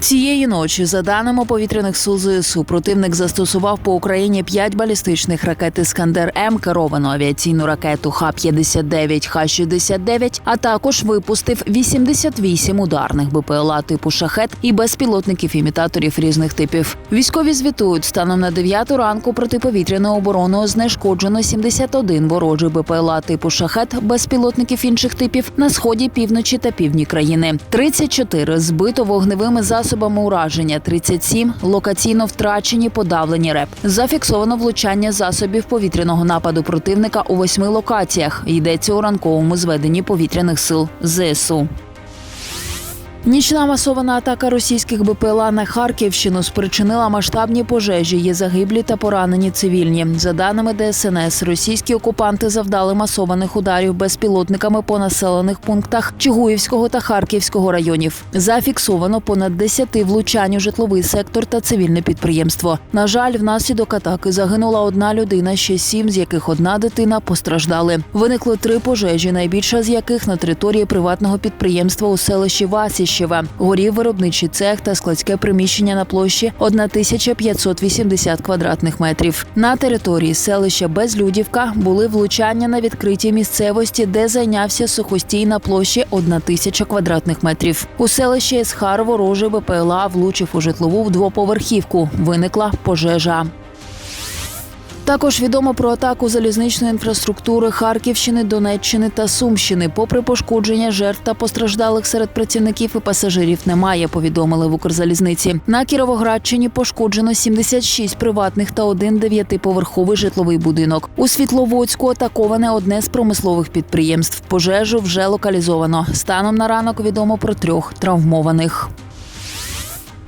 Цієї ночі, за даними повітряних сил ЗСУ, противник застосував по Україні п'ять балістичних ракет Іскандер М, керовану авіаційну ракету Х-59, Х-69, а також випустив 88 ударних БПЛА типу шахет і безпілотників-імітаторів різних типів. Військові звітують станом на 9 ранку протиповітряною обороною знешкоджено 71 ворожий БПЛА типу шахет, безпілотників інших типів на сході, півночі та півдні країни. 34 збито вогневими засобами ураження, 37 локаційно втрачені, подавлені РЕП. Зафіксовано влучання засобів повітряного нападу противника у восьми локаціях. Йдеться у ранковому зведенні повітряних сил ЗСУ. Нічна масована атака російських БПЛА на Харківщину спричинила масштабні пожежі. Є загиблі та поранені цивільні. За даними ДСНС, російські окупанти завдали масованих ударів безпілотниками по населених пунктах Чигуївського та Харківського районів. Зафіксовано понад 10 влучань у житловий сектор та цивільне підприємство. На жаль, внаслідок атаки загинула одна людина, ще сім, з яких одна дитина постраждали. Виникли три пожежі, найбільша з яких на території приватного підприємства у селищі Васіщеве. Горів виробничий цех та складське приміщення на площі 1580 квадратних метрів. На території селища Безлюдівка були влучання на відкритій місцевості, де зайнявся сухостій на площі 1000 квадратних метрів. У селищі Есхар ворожий БПЛА влучив у житлову двоповерхівку. Виникла пожежа. Також відомо про атаку залізничної інфраструктури Харківщини, Донеччини та Сумщини. Попри пошкодження жертв та постраждалих серед працівників і пасажирів немає. Повідомили в Укрзалізниці. На Кіровоградщині пошкоджено 76 приватних та один дев'ятиповерховий житловий будинок. У Світловодську атаковане одне з промислових підприємств. Пожежу вже локалізовано. Станом на ранок відомо про трьох травмованих.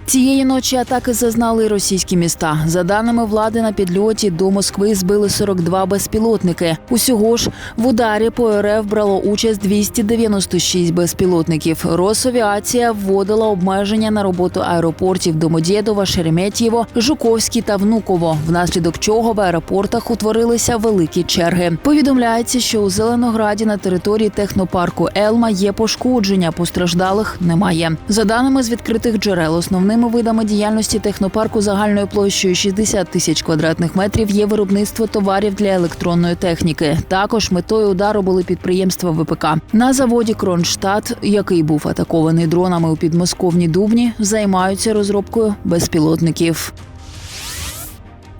Цієї ночі атаки зазнали російські міста. За даними влади, на підльоті до Москви збили 42 безпілотники. Усього ж в ударі по РФ брало участь 296 безпілотників. Росавіація вводила обмеження на роботу аеропортів Домодєдова, Шереметьєво, Жуковський та Внуково, внаслідок чого в аеропортах утворилися великі черги. Повідомляється, що у Зеленограді на території технопарку Елма є пошкодження, постраждалих немає. За даними з відкритих джерел, основним Основними видами діяльності технопарку загальною площею 60 тисяч квадратних метрів є виробництво товарів для електронної техніки. Також метою удару були підприємства ВПК. На заводі Кронштадт, який був атакований дронами у підмосковній Дубні, займаються розробкою безпілотників.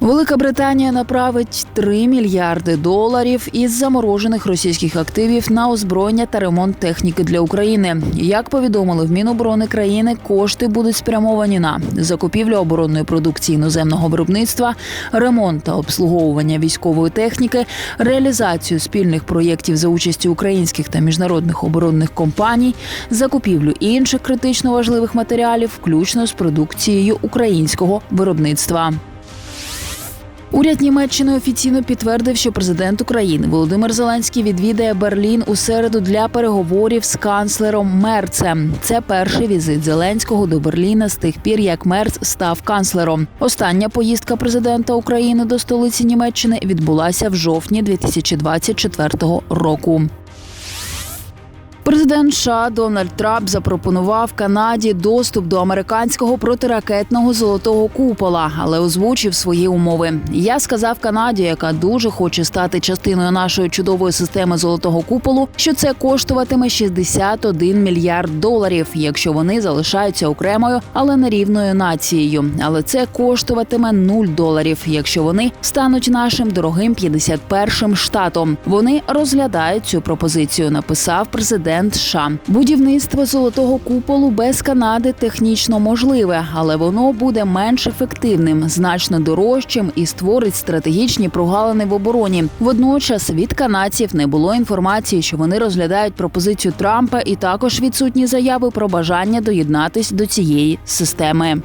Велика Британія направить 3 мільярди доларів із заморожених російських активів на озброєння та ремонт техніки для України. Як повідомили в Міноборони країни, кошти будуть спрямовані на закупівлю оборонної продукції іноземного виробництва, ремонт та обслуговування військової техніки, реалізацію спільних проєктів за участі українських та міжнародних оборонних компаній, закупівлю інших критично важливих матеріалів, включно з продукцією українського виробництва. Уряд Німеччини офіційно підтвердив, що президент України Володимир Зеленський відвідає Берлін у середу для переговорів з канцлером Мерцем. Це перший візит Зеленського до Берліна з тих пір, як Мерц став канцлером. Остання поїздка президента України до столиці Німеччини відбулася в жовтні 2024 року. Президент США Дональд Трамп запропонував Канаді доступ до американського протиракетного золотого купола, але озвучив свої умови. Я сказав Канаді, яка дуже хоче стати частиною нашої чудової системи золотого куполу, що це коштуватиме 61 мільярд доларів, якщо вони залишаються окремою, але не рівною нацією. Але це коштуватиме 0 доларів, якщо вони стануть нашим дорогим 51-м штатом. Вони розглядають цю пропозицію. Написав президент. США. будівництво золотого куполу без Канади технічно можливе, але воно буде менш ефективним, значно дорожчим і створить стратегічні прогалини в обороні. Водночас від канадців не було інформації, що вони розглядають пропозицію Трампа, і також відсутні заяви про бажання доєднатись до цієї системи.